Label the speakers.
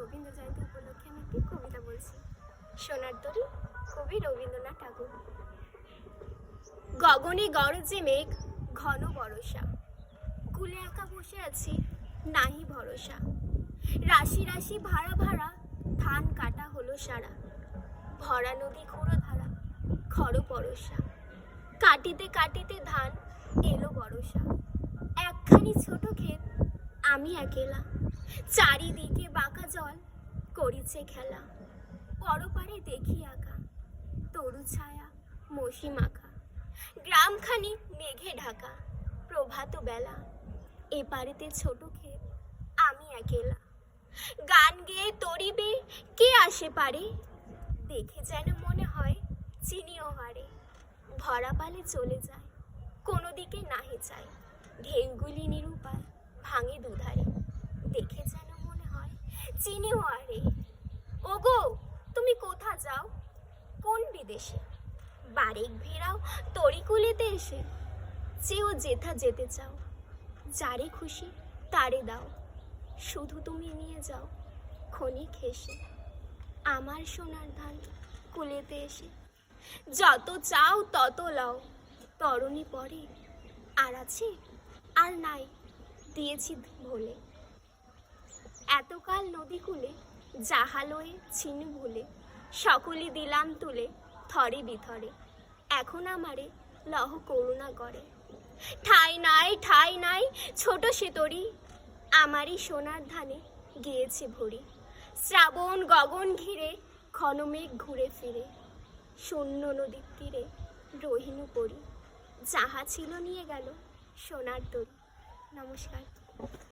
Speaker 1: জয়ন্তী উপলক্ষে আমি একটি কবিতা বলছি। সোনার তরী কবি রবীন্দ্রনাথ ঠাকুর। গগনে গরজে মেঘ, ঘন বরষা। কুলে একা বসে আছি, নাহি ভরসা। রাশি রাশি ভাড়া ভাড়া, ধান কাটা হলো সারা। ভরা নদী খুঁড়ো ধারা খর পরশা। কাটিতে কাটিতে ধান এলো বরষা। একখানি ছোট ক্ষেত, আমি একেলা। চারিদিকে বাঁকা জল করিছে খেলা। পরপারে দেখি আঁকা, তরু ছায়া, মসি মাখা। গ্রামখানি মেঘে ঢাকা, প্রভাত বেলা। এ এপারেতে ছোট ক্ষেত, আমি একেলা। গান গেয়ে তরিবে, কে আসে পারে? দেখে যেন মনে হয় চিনিও হারে। ভরা পালে চলে যায়, কোনো দিকে নাহি চায়। ঢেউগুলি নিরুপায়, ভাঙে হয় চিনিও আরে ওগো, তুমি কোথা যাও? কোন বিদেশে? বারেক ভেরাও তরিকুলেতে এসে। চেয়েও যেথা যেতে চাও। যারে খুশি তারে দাও। শুধু তুমি নিয়ে যাও, ক্ষণিক হেসে। আমার সোনার ধান কুলেতে এসে। যত চাও তত লাও। তরণী পরে, আর আছে, আর নাই, দিয়েছি ভোলে। এতকাল নদী কূলে জাহালয়ে ছিন ভুলে, সকলই দিলাম তুলে থরে বিথরে। এখন আমারে লহ করুণা করে। ঠাই নাই ঠাই নাই, ছোট সে তরি, আমারই সোনার ধানে গিয়েছে ভরি। শ্রাবণ গগন ঘিরে ঘনমেঘ ঘুরে ফিরে। শূন্য নদীর তীরে রহিনু পরি, যাহা ছিল নিয়ে গেল সোনার তরি। নমস্কার।